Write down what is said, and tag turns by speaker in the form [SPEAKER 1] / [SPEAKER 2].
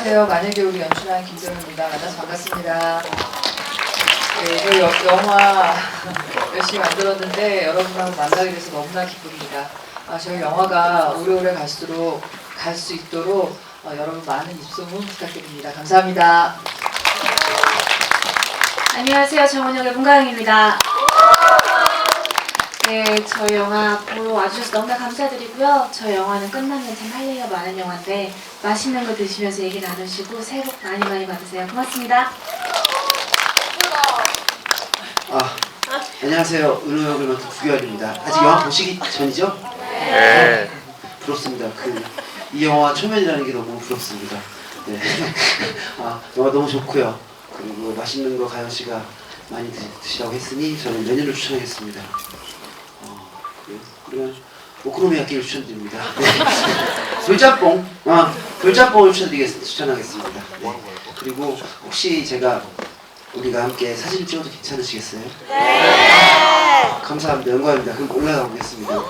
[SPEAKER 1] 마녀개우리 연출한 김정입니다. 만나서 반갑습니다. 네, 여- 영화 열심히 만들었는데 여러분하고 만나게 돼서 너무나 기쁩니다. 아, 저희 영화가 오래오래 갈수록 갈 수 있도록 어, 여러분 많은 입소문 부탁드립니다. 감사합니다.
[SPEAKER 2] 안녕하세요. 정원영의 문가영입니다. 네, 저희 영화 보러 와주셔서 너무나 감사드리고요. 저희 영화는 끝나면 참 할 얘기가 많은 영화인데 맛있는 거 드시면서 얘기 나누시고 새해 복 많이 많이 받으세요. 고맙습니다.
[SPEAKER 3] 아, 안녕하세요. 은호 역을 맡은 구결입니다. 아직 영화 보시기 전이죠?
[SPEAKER 4] 네.
[SPEAKER 3] 부럽습니다. 그, 이 영화 초면이라는 게 너무 부럽습니다. 네. 아, 영화 너무 좋고요. 그리고 맛있는 거 가영 씨가 많이 드, 드시라고 했으니 저는 메뉴를 추천하겠습니다. 그러면 오크로미야끼를 추천드립니다. 네. 돌짬뽕, 아, 돌짬뽕을 추천드리겠, 추천하겠습니다. 네. 그리고 혹시 제가 우리가 함께 사진 찍어도 괜찮으시겠어요? 네. 감사합니다. 영광입니다. 그럼 올라가 보겠습니다.